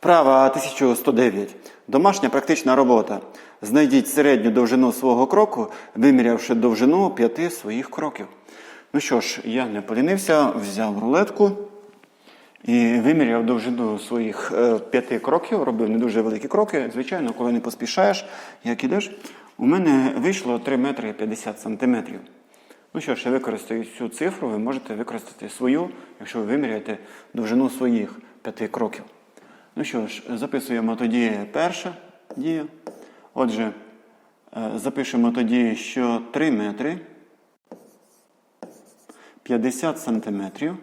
Вправа 1109. Домашня практична робота. Знайдіть середню довжину свого кроку, вимірявши довжину п'яти своїх кроків. Ну що ж, я не полінився, взяв рулетку і виміряв довжину своїх е, п'яти кроків, робив не дуже великі кроки. Звичайно, коли не поспішаєш, як ідеш, у мене вийшло 3 метри 50 сантиметрів. Ну що ж, я використаю цю цифру, ви можете використати свою, якщо ви виміряєте довжину своїх п'яти кроків. Ну що ж, записуємо тоді перша дія. Отже, е, запишемо тоді, що 3 метри 50 сантиметрів.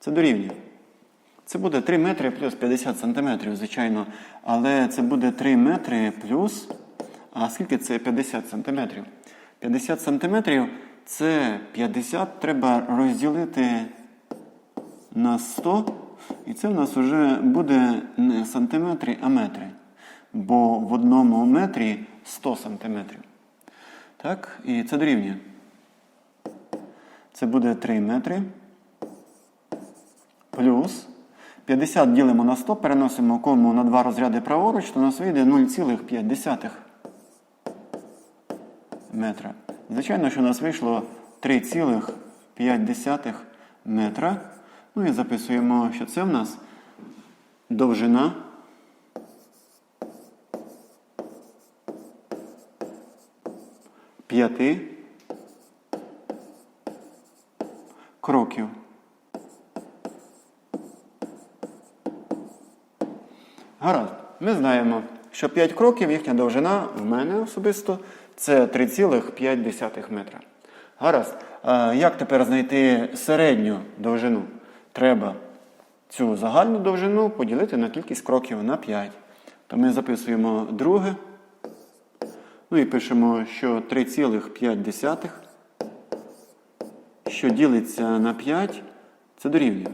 Це дорівнює. Це буде 3 метри плюс 50 сантиметрів, звичайно. Але це буде 3 метри плюс. А скільки це 50 сантиметрів? 50 сантиметрів це 50 треба розділити на 100. І це в нас вже буде не сантиметри, а метри. Бо в одному метрі 100 сантиметрів. Так? І це дорівнює. Це буде 3 метри. Плюс 50 ділимо на 100, переносимо кому на два розряди праворуч, то у нас вийде 0,5 метра. Звичайно, що у нас вийшло 3,5 метра. Ну і записуємо, що це в нас довжина п'яти кроків. Гаразд. Ми знаємо, що 5 кроків, їхня довжина в мене особисто це 3,5 метра. Гаразд. Як тепер знайти середню довжину? Треба цю загальну довжину поділити на кількість кроків на 5. То ми записуємо друге. Ну і пишемо, що 3,5, що ділиться на 5, це дорівнює.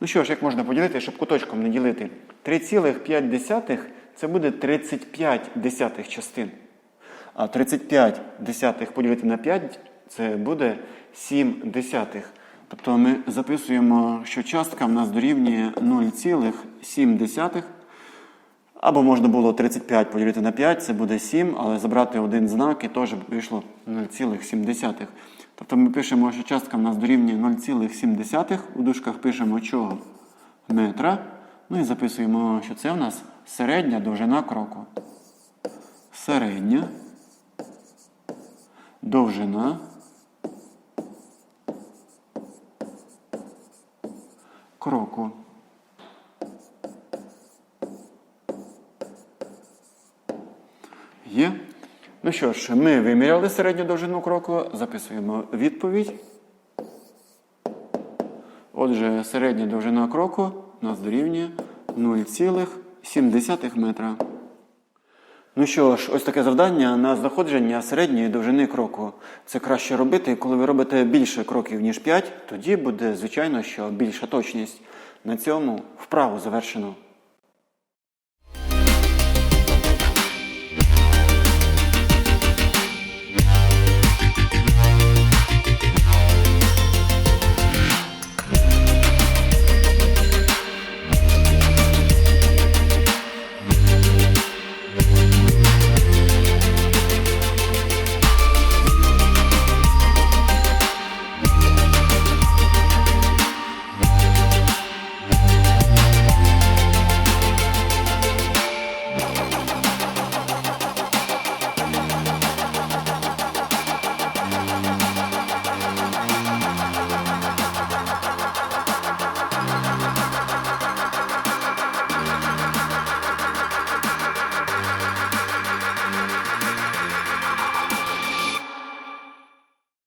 Ну що ж, як можна поділити, щоб куточком не ділити? 3,5 це буде 35 десятих частин. А 35 десятих поділити на 5 це буде 7 десятих. Тобто ми записуємо, що частка в нас дорівнює 0,7. Або можна було 35 поділити на 5, це буде 7, але забрати один знак і теж вийшло 0,7. Тобто ми пишемо, що частка в нас дорівнює 0,7. У дужках пишемо чого? Метра. Ну і записуємо, що це у нас середня довжина кроку. Середня довжина кроку. Є. Ну що ж, ми виміряли середню довжину кроку, записуємо відповідь. Отже, середня довжина кроку у нас дорівнює 0,7 метра. Ну що ж, ось таке завдання на знаходження середньої довжини кроку. Це краще робити, коли ви робите більше кроків, ніж 5, тоді буде, звичайно, що більша точність. На цьому вправу завершено.